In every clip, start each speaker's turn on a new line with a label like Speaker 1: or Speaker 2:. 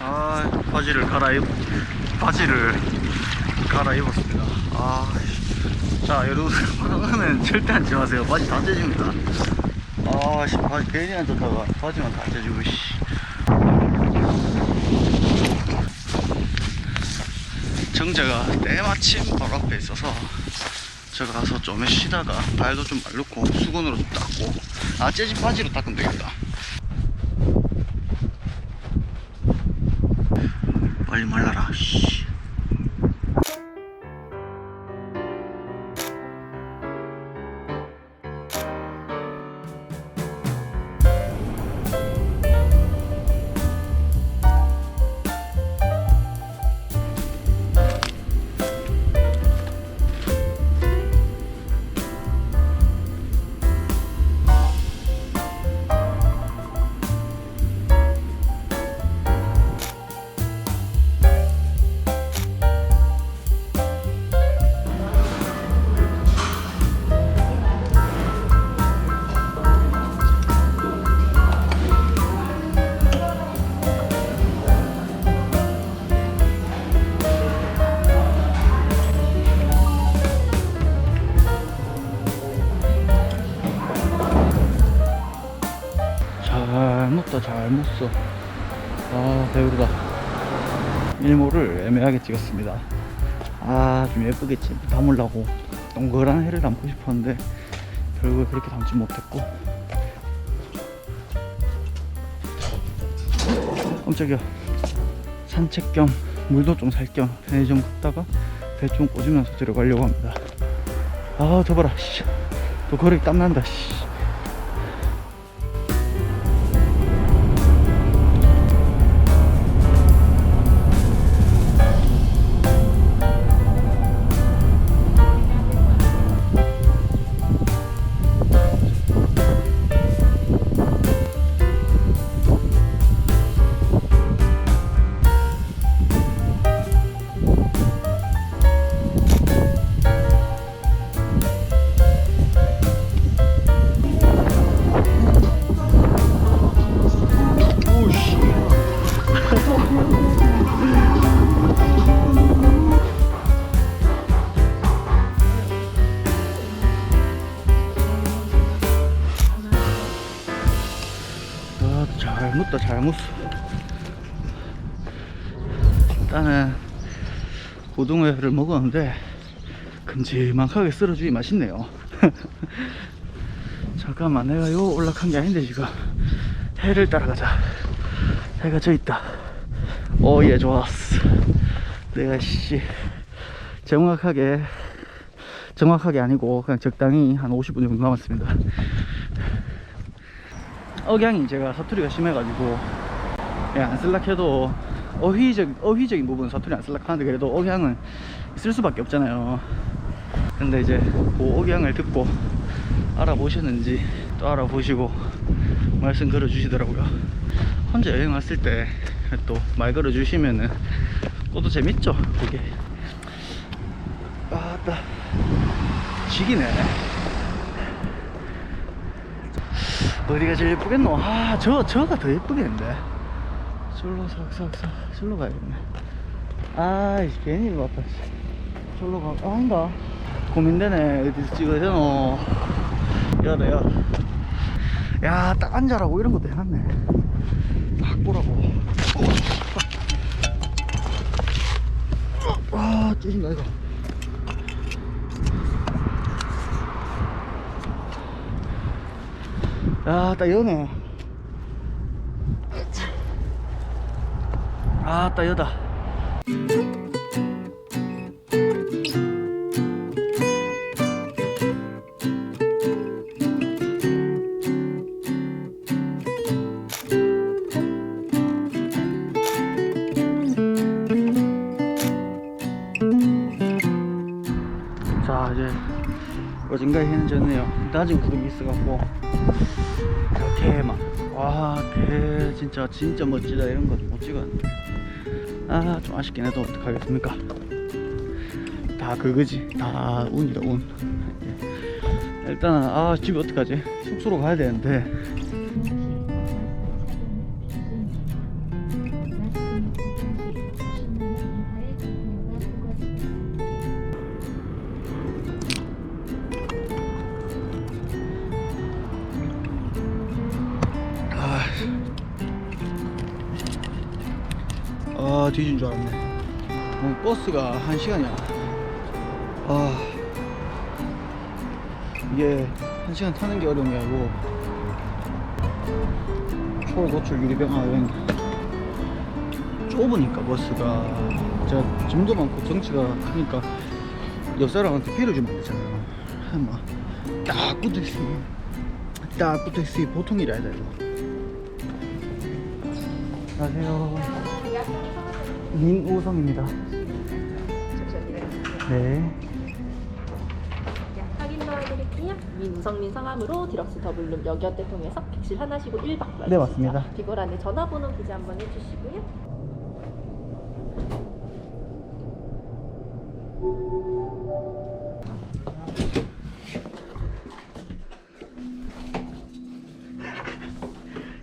Speaker 1: 아 바지를 갈아입 바지를 갈아입었습니다. 아자 여러분 화가면 절대 안지 마세요. 바지 다 째집니다. 아씨 바지 괜히 안 좋다가 바지만 다 째지고 씨. 정자가 때마침 바로 앞에 있어서 제가 가서 좀 쉬다가 발도 좀 말르고 수건으로 좀 닦고 아 째진 바지로 닦으면 되겠다. 빨리 말라라 배부르다 일몰을 애매하게 찍었습니다. 아 좀 예쁘겠지 담으려고 동그란 해를 담고 싶었는데 결국에 그렇게 담지 못했고. 깜짝이야 산책 겸 물도 좀 살 겸 편의점 갔다가 배좀 꽂으면서 들어가려고 합니다. 아 더봐라. 씨. 또 거리 땀난다. 씨. 잘 묻다, 잘 묻어. 일단은 고등어회를 먹었는데 큼지막하게 썰어주기 맛있네요. 잠깐만, 내가 요 올라간 게 아닌데 지금 해를 따라가자. 해가 저 있다. 오, 예, 좋았어. 내가 씨 정확하게 정확하게 아니고 그냥 적당히 한 50분 정도 남았습니다. 억양이 제가 사투리가 심해가지고 그냥 안 쓸락해도 어휘적 어휘적인 부분 사투리 안 쓸락하는데 그래도 억양은 쓸 수밖에 없잖아요. 근데 이제 그 억양을 듣고 알아보셨는지 또 알아보시고 말씀 걸어 주시더라고요. 혼자 여행 왔을 때 또 말 걸어 주시면은 그것도 재밌죠. 그게 아따 지기네. 어디가 제일 예쁘겠노? 아, 저, 저가 더 예쁘겠는데. 절로 싹싹싹, 절로 가야겠네. 아, 이 괜히 일로 왔다. 씨. 절로 가, 아, 아닌가? 고민되네. 어디서 찍어야 되노? 야다, 야. 야, 딱 앉아라고 이런 것도 해놨네. 딱 보라고. 와, 찢긴다, 이거. 야, 딱 여네. 아, 딱 여다. 자, 이제 어딘가에 해는 졌네요. 낮은 구름이 있어갖고. 대만 와대 진짜 진짜 멋지다. 이런 거 못 찍었는데. 아 좀 아쉽긴 해도 어떡하겠습니까? 다 그거지. 다 운이다 운. 예. 일단은 아 집에 어떡하지? 숙소로 가야 되는데 뒤진 줄 알았네. 어, 버스가 한 시간이야. 아 이게 한 시간 타는 게 어려운 게 아니고 초월 고출 유리병 아 여행. 좁으니까 버스가. 제가 짐도 많고 덩치가 크니까 옆 사람한테 피를 주면 안 되잖아요. 막딱 붙어있으면 딱 붙어있으니 보통 일이 아니다 이거. 안녕하세요 민우성입니다 네
Speaker 2: 확인 넣어드릴게요. 민우성민 성함으로 디럭스 더블룸 여기어때 통해서 객실 하나시고 1박
Speaker 1: 네, 맞습니다.
Speaker 2: 비걸 안에 전화번호 기재 한번 해주시고요.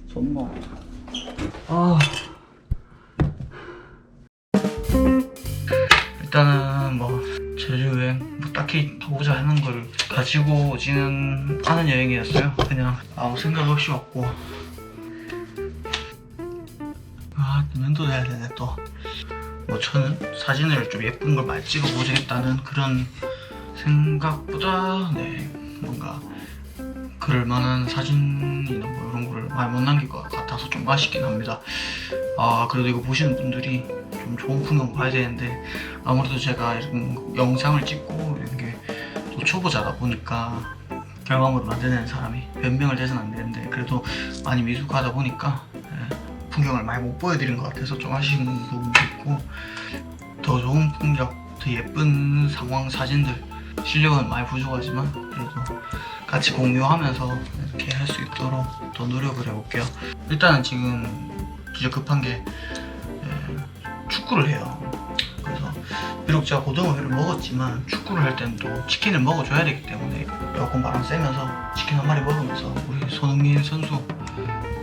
Speaker 1: 존나 아 일단은 뭐 제주 여행 뭐 딱히 가보자 하는 걸 가지고 오지는 않은 여행이었어요. 그냥 아무 생각 없이 왔고. 아 면도 해야 되네 또. 뭐 저는 사진을 좀 예쁜 걸 많이 찍어보겠다는 그런 생각보다 네 뭔가 그럴 만한 사진이나 뭐 이런 거를 많이 못 남길 것 같아서 좀 아쉽긴 합니다. 아 그래도 이거 보시는 분들이 좀 좋은 풍경 봐야 되는데 아무래도 제가 이런 영상을 찍고 이런 게 또 초보자다 보니까 결과물을 만드는 사람이 변명을 대서는 안 되는데 그래도 많이 미숙하다 보니까 예, 풍경을 많이 못 보여드린 것 같아서 좀 아쉬운 부분도 있고 더 좋은 풍경, 더 예쁜 상황 사진들 실력은 많이 부족하지만 그래도 같이 공유하면서 이렇게 할 수 있도록 더 노력을 해볼게요. 일단은 지금 진짜 급한 게 예, 축구를 해요. 그래서 비록 제가 고등어회를 먹었지만 축구를 할 때는 또 치킨을 먹어줘야 되기 때문에 에어컨 바람 쐬면서 치킨 한 마리 먹으면서 우리 손흥민 선수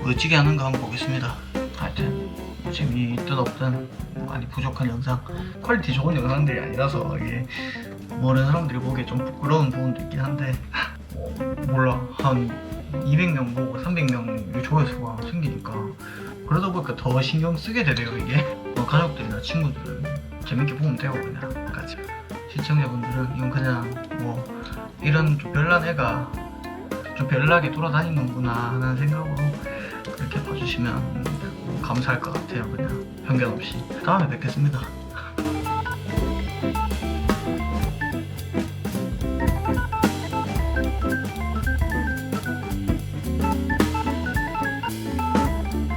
Speaker 1: 멋지게 하는 거 한번 보겠습니다. 하여튼 뭐 재미있든 없든 많이 부족한 영상 퀄리티 좋은 영상들이 아니라서 이게 모르는 사람들이 보기에 좀 부끄러운 부분도 있긴 한데 어, 몰라 한 200명 보고 300명 조회수가 생기니까 그러다 보니까 더 신경 쓰게 되네요 이게. 어, 가족들이나 친구들은. 재밌게 보면 되고 그냥. 같이. 시청자분들은 이건 그냥 뭐 이런 좀 별난 애가 좀 별나게 돌아다니는구나 하는 생각으로 그렇게 봐주시면 감사할 것 같아요 그냥. 편견 없이. 다음에 뵙겠습니다